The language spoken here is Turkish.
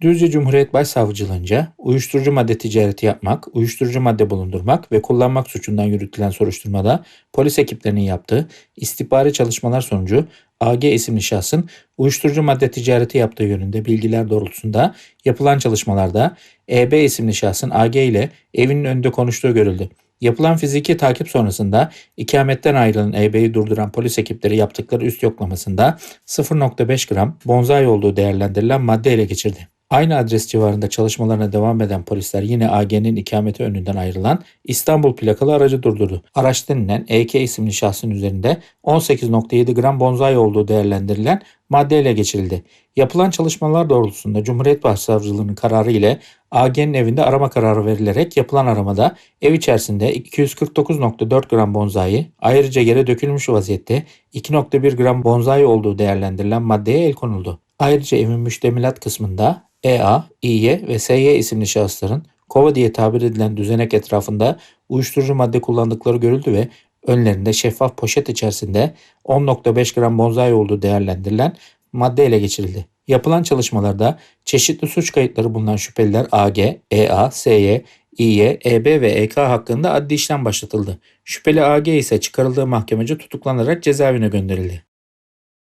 Düzce Cumhuriyet Başsavcılığınca uyuşturucu madde ticareti yapmak, uyuşturucu madde bulundurmak ve kullanmak suçundan yürütülen soruşturmada polis ekiplerinin yaptığı istihbari çalışmalar sonucu AG isimli şahsın uyuşturucu madde ticareti yaptığı yönünde bilgiler doğrultusunda yapılan çalışmalarda EB isimli şahsın AG ile evinin önünde konuştuğu görüldü. Yapılan fiziki takip sonrasında ikametten ayrılan EB'yi durduran polis ekipleri yaptıkları üst yoklamasında 0.5 gram bonzai olduğu değerlendirilen madde ele geçirdi. Aynı adres civarında çalışmalarına devam eden polisler yine AG'nin ikameti önünden ayrılan İstanbul plakalı aracı durdurdu. Araçtan inen EK isimli şahsın üzerinde 18.7 gram bonzai olduğu değerlendirilen madde ele geçirildi. Yapılan çalışmalar doğrultusunda Cumhuriyet Başsavcılığının kararı ile AG'nin evinde arama kararı verilerek yapılan aramada ev içerisinde 249.4 gram bonzai ayrıca yere dökülmüş vaziyette 2.1 gram bonzai olduğu değerlendirilen maddeye el konuldu. Ayrıca evin müştemilat kısmında EA, İY ve SY isimli şahısların kova diye tabir edilen düzenek etrafında uyuşturucu madde kullandıkları görüldü ve önlerinde şeffaf poşet içerisinde 10.5 gram bonzai olduğu değerlendirilen madde ele geçirildi. Yapılan çalışmalarda çeşitli suç kayıtları bulunan şüpheliler AG, EA, SY, İY, EB ve EK hakkında adli işlem başlatıldı. Şüpheli AG ise çıkarıldığı mahkemece tutuklanarak cezaevine gönderildi.